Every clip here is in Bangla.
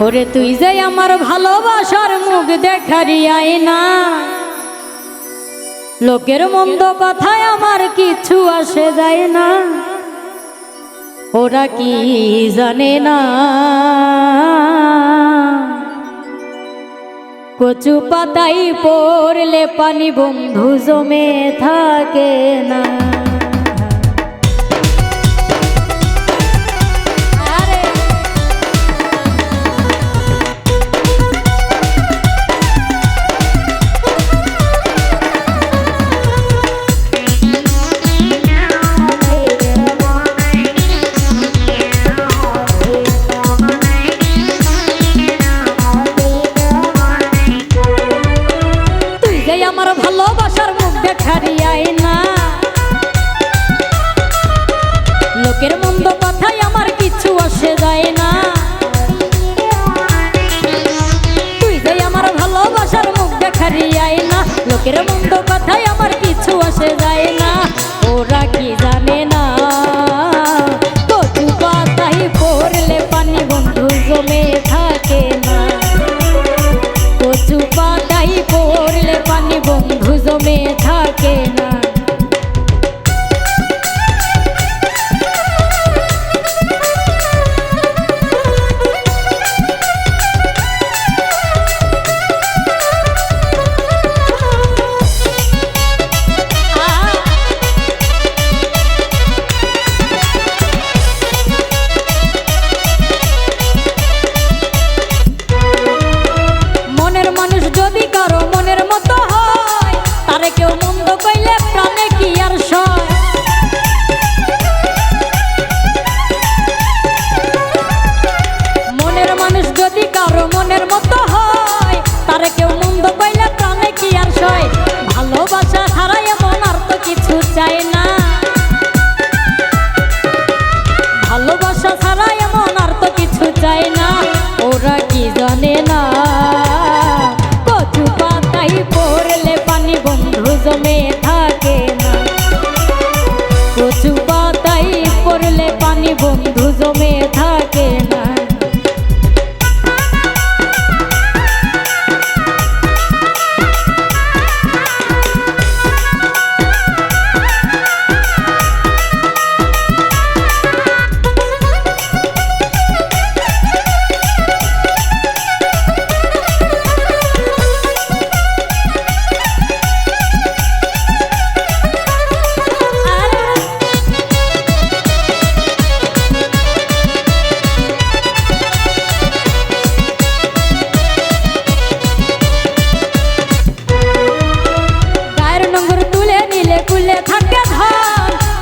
ওরে তুই যে আমার ভালোবাসার মুখ দেখারি না লোকের মন্দ কথায় আমার কিছু আসে যায় না। ওরা কি জানে না? কচু পাতাই পড়লে পানি বন্ধু জমে থাকে না। লোকের মন্দ কথায় আমার কিছু আসে যায় না। ওরা তারে কেউ মন্দ কইলে প্রাণে কি আর সয়? ভালোবাসা হারায় এমন আর তো কিছু চাই না।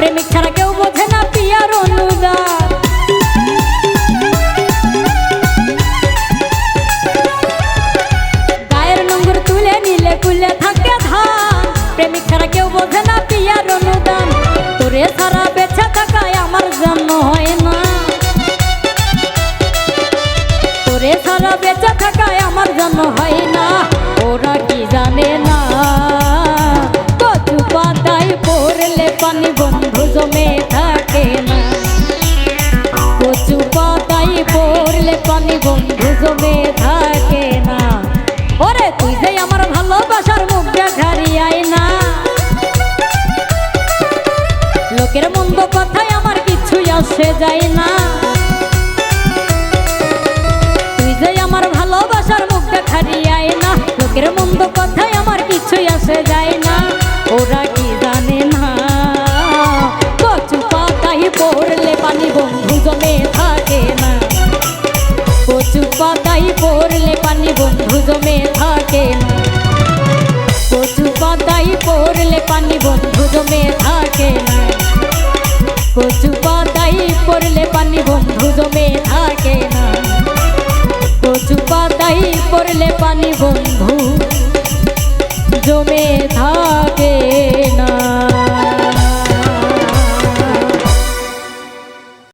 প্রেমিক ছাড়া কেউ বোঝে না পিয়ার অনুদান গায়ের নোংর তুলে নিলে কুলে থাকে ধান। প্রেমিক ছাড়া কেউ বোঝে না পিয়ার অনুদান তোরে ছাড়া বেঁচে থাকায় আমার জন্ম হয় না। তোরে ছাড়া বেঁচে থাকায় কথায় আমার কিছুই আসে যায় না। তুই যে আমার ভালোবাসার মুখ দেখারিয়াই না লোকের মন্দ কথায় আমার কিছুই আসে যায় না। ওরা কি জানে না? কচু পাতাই পড়লে পানি বন্ধু জমে থাকে না। কচু পাতাই পড়লে পানি বন্ধু জমে থাকে না। কচু পাতাই পড়লে পানি বন্ধু জমে থাকে না। কচু পাতাই পড়লে পানি বন্ধু জমে থাকে না। কচু পাতাই পড়লে পানি বন্ধু জমে থাকে